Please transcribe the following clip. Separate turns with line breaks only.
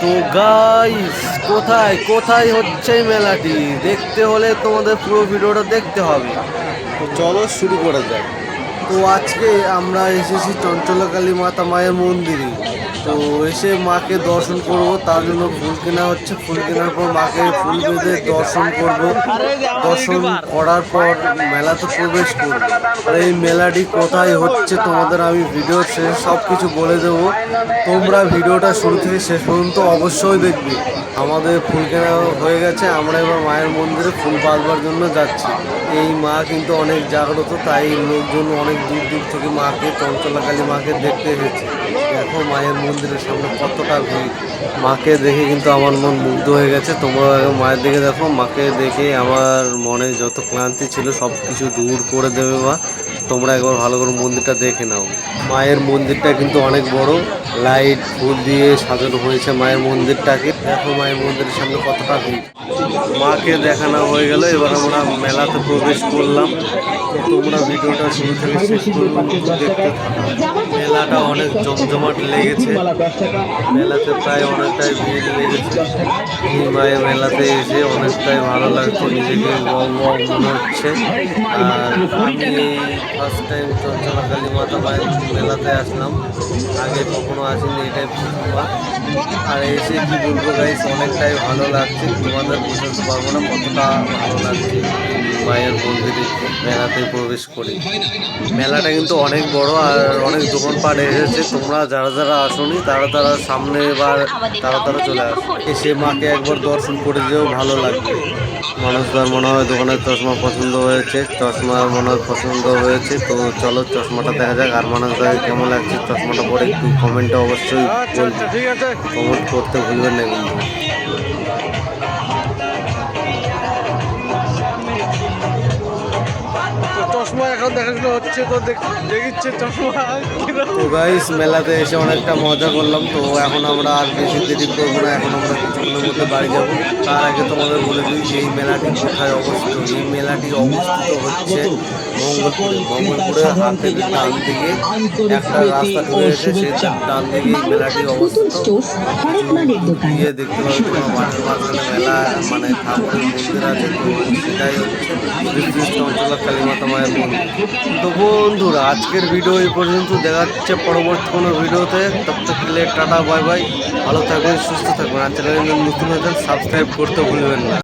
তো গাইস কোথায় কোথায় হচ্ছে মেলাটি? দেখতে হলে তোমাদের পুরো ভিডিওটা দেখতে হবে। তো চলো শুরু করা যাক। তো আজকে আমরা এসেছি চঞ্চলকালী মাতা মায়ের মন্দিরে। তো এসে মাকে দর্শন করব, তার জন্য ফুল কেনা হচ্ছে। ফুল কেনার পর মাকে ফুল বেঁধে দর্শন করব। দর্শন করার পর মেলাতে প্রবেশ করব। আর এই মেলাটি কোথায় হচ্ছে তোমাদের আমি ভিডিও শেষ সব কিছু বলে দেবো। তোমরা ভিডিওটা শুরু থেকে শেষ পর্যন্ত অবশ্যই দেখবে। আমাদের ফুল কেনা হয়ে গেছে, আমরা এবার মায়ের মন্দিরে ফুল বাঁধবার জন্য যাচ্ছি। এই মা কিন্তু অনেক জাগ্রত, তাই লোকজন অনেক দূর দূর থেকে মাকে চঞ্চলাকালী মাকে দেখতে এসেছে। দেখো মায়ের মন্দিরের সামনে কতটা ভিড়। মাকে দেখে কিন্তু আমার মন মুগ্ধ হয়ে গেছে। তোমরা মায়ের দিকে দেখো। মাকে দেখে আমার মনে যত ক্লান্তি ছিল সব কিছু দূর করে দেবে মা। তোমরা একবার ভালো করে মন্দিরটা দেখে নাও। মায়ের মন্দিরটা কিন্তু অনেক বড়। লাইট, ফুল দিয়ে সাজানো হয়েছে মায়ের মন্দিরটাকে। দেখো মায়ের মন্দিরের সামনে কতটা ভিড়। মাকে দেখানো হয়ে গেল এবার আমরা মেলাতে প্রবেশ করলাম। তোমরা ভিডিওটা শুরু থেকে শেষ পর্যন্ত দেখতে মেলাটা অনেক জমজমাট লেগেছে। মেলাতে প্রায় অনেকটাই ভিড় লেগেছে। মায়ের মেলাতে এসে অনেকটাই ভালো লাগছে, নিজেকে ওয়াও ওয়াও মনে হচ্ছে। আর আমি ফার্স্ট টাইম চঞ্চলাকালী মাতা মায়ের মেলাতে আসলাম। আগে কখনো আসিনি এটাই প্রথমবার আর এসে কি বলব গাইস অনেকটাই ভালো লাগছে। তোমাদের বুঝতে পারব না কতটা ভালো লাগছে। মায়ের মন্দিরে মেলাতে প্রবেশ করে। মেলাটা কিন্তু অনেক বড় আর অনেক দোকানপাট এসেছে। তোমরা যারা যারা আসোনি তারা তারা সামনে এবার তারা তারা চলে আসো। এসে মাকে একবার দর্শন করে যেও ভালো লাগবে। মানুষদের মনে হয় দোকানের চশমা পছন্দ হয়েছে। চশমা মনে হয় পছন্দ হয়েছে। তো চলো চশমাটা দেখা যাক আর মানুষদের কেমন লাগছে। চশমাটা পরে একটু কমেন্টে অবশ্যই বলবে।
ঠিক
কমেন্ট করতে ভুলবেন না কিন্তু।
চশমা এখন দেখাশোনা হচ্ছে তো দেখিচ্ছে চশমা
তো গাইস মেলাতে এসে অনেকটা মজা করলাম। তো এখন আমরা আর বেশি দেরি করব না এখন আমরা কিছুক্ষণের মধ্যে বাড়ি যাব। তার আগে তোমাদের বলে দিই এই মেলাটি কোথায় অবস্থিত? এই মেলাটি অবস্থিত হচ্ছে মঙ্গলপুরে। মঙ্গলপুরের হাত থেকে ডান দিকে একটা রাস্তা ঢুকে গেছে সেই ডান দিকে এই মেলাটি অবস্থিত। গিয়ে দেখতে পাবে তোমার মাঠের মাঝখানে মেলা মানে ঠাকুরের মন্দির আছে তো সেটাই হচ্ছে। শ্রীকৃষ্ণ অঞ্চলের কালীমাতা মায়ের মন্দির তো বন্ধুরা, আজকের ভিডিও এই পর্যন্ত। দেখা যাচ্ছে পরবর্তী কোনো ভিডিওতে তব তক টাটা, বাই বাই। ভালো থাকবেন, সুস্থ থাকবেন। আর চ্যানেলে নতুন হয়েছেন সাবস্ক্রাইব করতে ভুলবেন না।